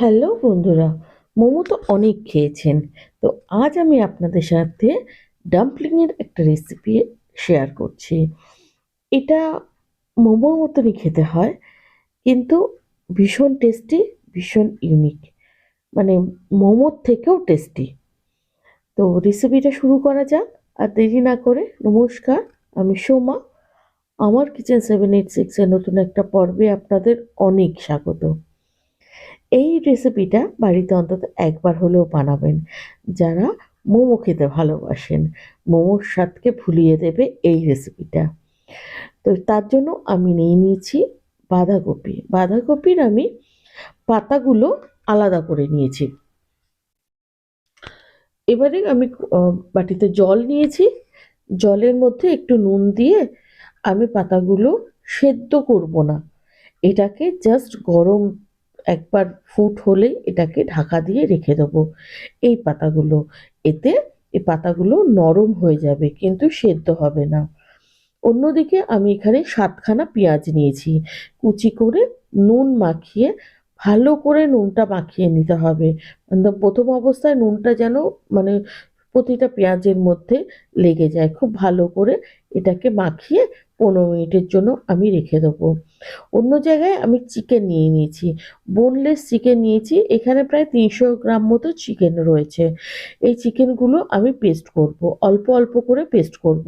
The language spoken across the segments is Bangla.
হ্যালো বন্ধুরা, মোমো তো অনেক খেয়েছেন। তো আজ আমি আপনাদের সাথে ডাম্পলিংয়ের একটা রেসিপি শেয়ার করছি। এটা মোমোর মতনই খেতে হয়, কিন্তু ভীষণ টেস্টি ভীষণ ইউনিক মানে মোমোর থেকেও টেস্টি তো রেসিপিটা শুরু করা যাক, আর দেরি না করে নমস্কার, আমি সোমা। আমার কিচেন সেভেন এইট সিক্সের নতুন একটা পর্বে আপনাদের অনেক স্বাগত। এই রেসিপিটা বাড়িতে অন্তত একবার হলেও বানাবেন। যারা মোমো খেতে ভালোবাসেন, মোমোর স্বাদকে ভুলিয়ে দেবে এই রেসিপিটা তো তার জন্য আমি নিয়ে নিয়েছি বাঁধাকপি। বাঁধাকপির আমি পাতাগুলো আলাদা করে নিয়েছি। এবারে আমি বাটিতে জল নিয়েছি। জলের মধ্যে একটু নুন দিয়ে আমি পাতাগুলো সেদ্ধ করব না। এটাকে জাস্ট গরম একবার ফুট হলেই এটাকে ঢাকা দিয়ে রেখে দেবো। এই পাতাগুলো, এতে এই পাতাগুলো নরম হয়ে যাবে, কিন্তু সেদ্ধ হবে না। অন্যদিকে আমি এখানে সাতখানা পেঁয়াজ নিয়েছি। কুচি করে নুন মাখিয়ে, ভালো করে নুনটা মাখিয়ে নিতে হবে। একদম প্রথম অবস্থায় নুনটা যেন মানে প্রতিটা পেঁয়াজের মধ্যে লেগে যায়। খুব ভালো করে এটাকে মাখিয়ে পনেরো মিনিটের জন্য আমি রেখে দেবো। অন্য জায়গায় আমি চিকেন নিয়ে নিয়েছি। বোনলেস চিকেন নিয়েছি। এখানে প্রায় তিনশো গ্রাম মতো চিকেন রয়েছে। এই চিকেনগুলো আমি পেস্ট করব। অল্প অল্প করে পেস্ট করব।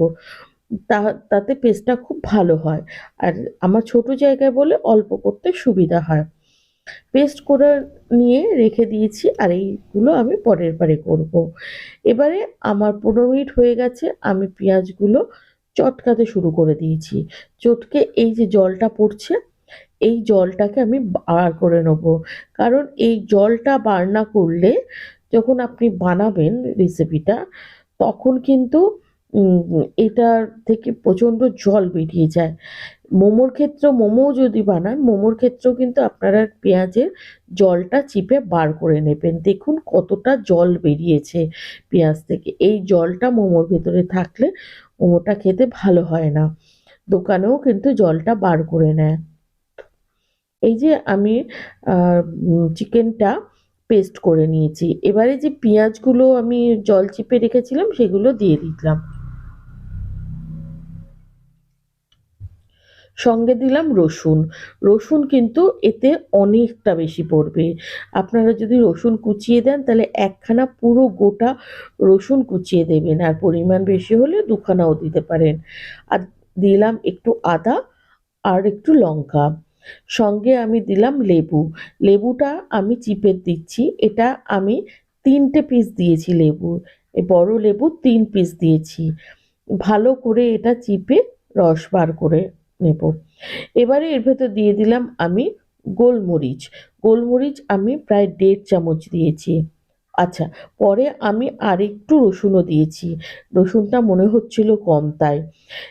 তা, তাতে পেস্টটা খুব ভালো হয়। আর আমার ছোট জায়গায় বলে অল্প করতে সুবিধা হয়। পেস্ট করে নিয়ে রেখে দিয়েছি, আর এইগুলো আমি পরের বারে করব। এবারে আমার পনেরো মিনিট হয়ে গেছে, আমি পেঁয়াজগুলো চটকাতে শুরু করে দিয়েছি চটকে এই যে জলটা পড়ছে, এই জলটাকে আমি বার করে নেব কারণ এই জলটা বার না করলে যখন আপনি বানাবেন রেসিপিটা তখন কিন্তু এটার থেকে প্রচণ্ড জল বেরিয়ে যায়। মোমোর ক্ষেত্রে মোমো যদি বানান, মোমোর ক্ষেত্রেও কিন্তু আপনারা পেঁয়াজের জলটা চিপে বার করে নেবেন। দেখুন কতটা জল বেরিয়েছে পেঁয়াজ থেকে। এই জলটা মোমোর ভেতরে থাকলে মোমোটা খেতে ভালো হয় না। দোকানেও কিন্তু জলটা বার করে নেয়। এই যে আমি চিকেনটা পেস্ট করে নিয়েছি। এবারে যে পেঁয়াজগুলো আমি জল চিপে রেখেছিলাম, সেগুলো দিয়ে দিলাম। সঙ্গে দিলাম রসুন। রসুন কিন্তু এতে অনেকটা বেশি পড়বে। আপনারা যদি রসুন কুচিয়ে দেন, তাহলে একখানা পুরো গোটা রসুন কুচিয়ে দেবেন, আর পরিমাণ বেশি হলে দুখানাও দিতে পারেন। আর দিলাম একটু আদা আর একটু লঙ্কা। সঙ্গে আমি দিলাম লেবু। লেবুটা আমি চিপে দিচ্ছি। এটা আমি তিনটে পিস দিয়েছি লেবু। বড় লেবু তিন পিস দিয়েছি। ভালো করে এটা চিপে রস বার করে নেব। এবারে এর ভেতর দিয়ে দিলাম আমি গোলমরিচ। গোলমরিচ আমি প্রায় দেড় চামচ দিয়েছি। আচ্ছা পরে আমি আরেকটু রসুনও দিয়েছি। রসুনটা মনে হচ্ছিল কম তাই।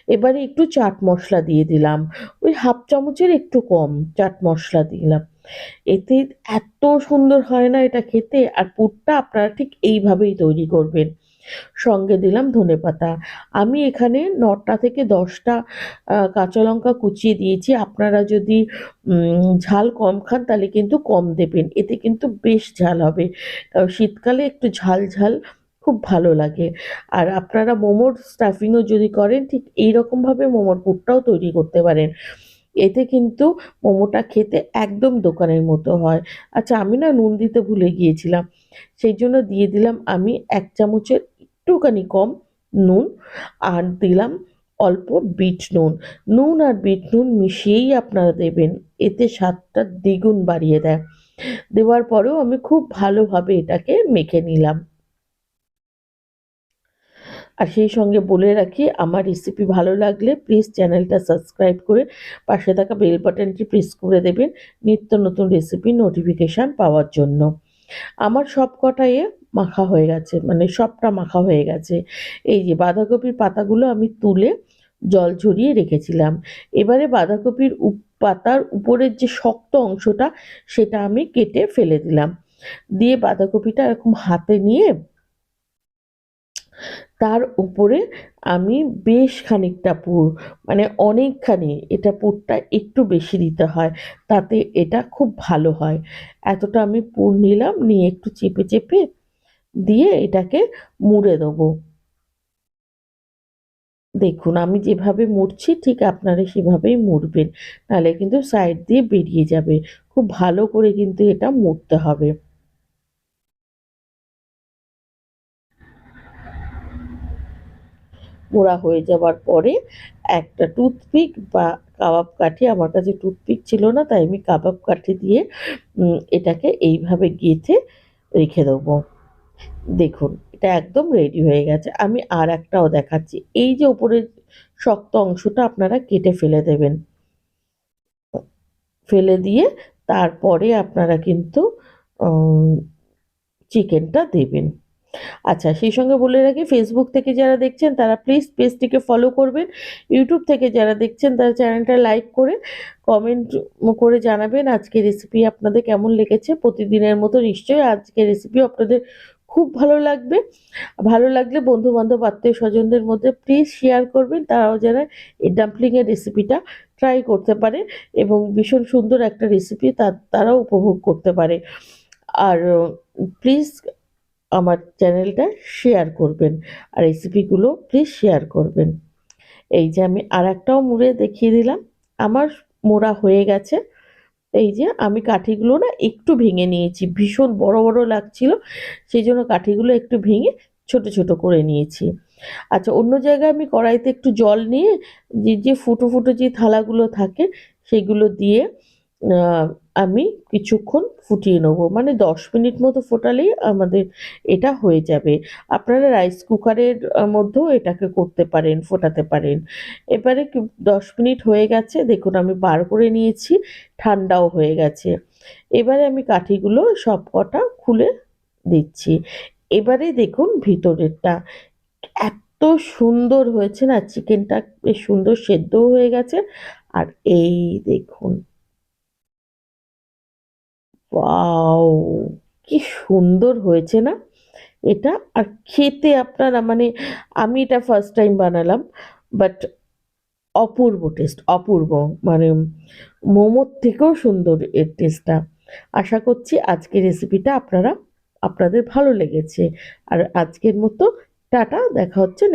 এবারে একটু চাট মশলা দিয়ে দিলাম। ওই হাফ চামচের একটু কম চাট মশলা দিলাম। এতে এত সুন্দর হয় না এটা খেতে, আর পুরটা আপনারা ঠিক এইভাবেই তৈরি করবেন। সঙ্গে দিলাম ধনেপাতা আমি এখানে নটা থেকে দশটা কাঁচা লঙ্কা কুচিয়ে দিয়েছি। আপনারা যদি ঝাল কম খান তাহলে কিন্তু কম দেবেন। এতে কিন্তু বেশ ঝাল হবে। কারণ শীতকালে একটু ঝাল ঝাল খুব ভালো লাগে। আর আপনারা মোমোর স্টাফিংও যদি করেন, ঠিক এই রকমভাবে মোমোর পুরটাও তৈরি করতে পারেন। এতে কিন্তু মোমোটা খেতে একদম দোকানের মতো হয়। আচ্ছা আমি না নুন দিতে ভুলে গিয়েছিলাম। সেই জন্য দিয়ে দিলাম আমি এক চামচের একটুখানি কম নুন আর দিলাম অল্প বিট নুন। নুন আর বিট নুন মিশিয়েই আপনারা দেবেন, এতে স্বাদটা দ্বিগুণ বাড়িয়ে দেয়। দেওয়ার পরেও আমি খুব ভালোভাবে এটাকে মেখে নিলাম। আর সেই সঙ্গে বলে রাখি, আমার রেসিপি ভালো লাগলে প্লিজ চ্যানেলটা সাবস্ক্রাইব করে পাশে থাকা বেল বাটনটি প্রেস করে দেবেন নিত্য নতুন রেসিপির নোটিফিকেশান পাওয়ার জন্য। আমার সব কটাই মাখা হয়ে গেছে মানে সবটা মাখা হয়ে গেছে। এই যে বাঁধাকপির পাতাগুলো আমি তুলে জল ঝরিয়ে রেখেছিলাম। এবারে বাঁধাকপির পাতার উপরের যে শক্ত অংশটা, সেটা আমি কেটে ফেলে দিলাম। দিয়ে বাঁধাকপিটা এরকম হাতে নিয়ে তার উপরে আমি বেশ খানিকটা পুর মানে অনেকখানি এটা পুরটা একটু বেশি দিতে হয়, তাতে এটা খুব ভালো হয়। এতটা আমি পুর নিলাম, নিয়ে একটু চেপে চেপে দিয়ে এটাকে মুড়ে দেবো। দেখুন, আমি যেভাবে মুড়ছি, ঠিক আপনারা সেভাবেই মুড়বেন। নাহলে কিন্তু সাইড দিয়ে বেরিয়ে যাবে। খুব ভালো করে কিন্তু এটা মুড়তে হবে। মোড়া হয়ে যাওয়ার পরে একটা টুথপিক বা কাবাব কাঠি, আমার কাছে টুথপিক ছিল না, তাই আমি কাবাব কাঠি দিয়ে এটাকে এইভাবে গেঁথে রেখে দেবো। দেখুন, এটা একদম রেডি হয়ে গেছে। আমি আর একটাও দেখাচ্ছি। এই যে উপরের শক্ত অংশটা আপনারা কেটে ফেলে দেবেন। ফেলে দিয়ে তারপরে আপনারা কিন্তু চিকেনটা দেবেন। আচ্ছা সেই সঙ্গে বলে রাখি ফেসবুক থেকে যারা দেখছেন, তারা প্লিজ পেজটিকে ফলো করবেন। ইউটিউব থেকে যারা দেখছেন, তারা চ্যানেলটা লাইক করে কমেন্ট করে জানাবেন আজকে রেসিপি আপনাদের কেমন লেগেছে। প্রতিদিনের মতো নিশ্চয়ই আজকে রেসিপি আপনাদের খুব ভালো লাগবে। ভালো লাগলে বন্ধু বান্ধব আত্মীয় স্বজনদের মধ্যে প্লিজ শেয়ার করবেন, তারাও যেন এই ডাম্পলিংয়ের রেসিপিটা ট্রাই করতে পারে এবং ভীষণ সুন্দর একটা রেসিপি তারাও উপভোগ করতে পারে। আর প্লিজ আমার চ্যানেলটা শেয়ার করবেন আর রেসিপিগুলো প্লিজ শেয়ার করবেন। এই যে আমি আর একটাও মুড়ে দেখিয়ে দিলাম। আমার মোড়া হয়ে গেছে। এই যে আমি কাঠিগুলো না একটু ভেঙে নিয়েছি, ভীষণ বড় বড় লাগছিল, সেই জন্য কাঠিগুলো একটু ভেঙে ছোট ছোট করে নিয়েছি। আচ্ছা অন্য জায়গায় আমি কড়াইতে একটু জল নিয়ে যে যে ফুটো ফুটো যে থালাগুলো থাকে, সেগুলো দিয়ে আমি কিছুক্ষণ ফুটিয়ে নেব। মানে দশ মিনিট মতো ফোটালেই আমাদের এটা হয়ে যাবে। আপনারা রাইস কুকারের মধ্যেও এটাকে করতে পারেন, ফোটাতে পারেন। এবারে দশ মিনিট হয়ে গেছে, দেখুন আমি বার করে নিয়েছি, ঠান্ডাও হয়ে গেছে। এবারে আমি কাঠিগুলো সব কটা খুলে দিচ্ছি। এবারে দেখুন ভিতরেরটা এত সুন্দর হয়েছে না, চিকেনটা বেশ সুন্দর সেদ্ধও হয়ে গেছে। আর এই দেখুন। ওয়াও, কি সুন্দর হয়েছে না? এটা আর খেতে আপনারা মানে আমি এটা ফার্স্ট টাইম বানালাম বাট অপূর্ব টেস্ট অপূর্ব। মানে মোমোর থেকেও সুন্দর এর টেস্টটা আশা করছি আজকের রেসিপিটা আপনারা, আপনাদের ভালো লেগেছে। আর আজকের মতো টাটা, দেখা হচ্ছে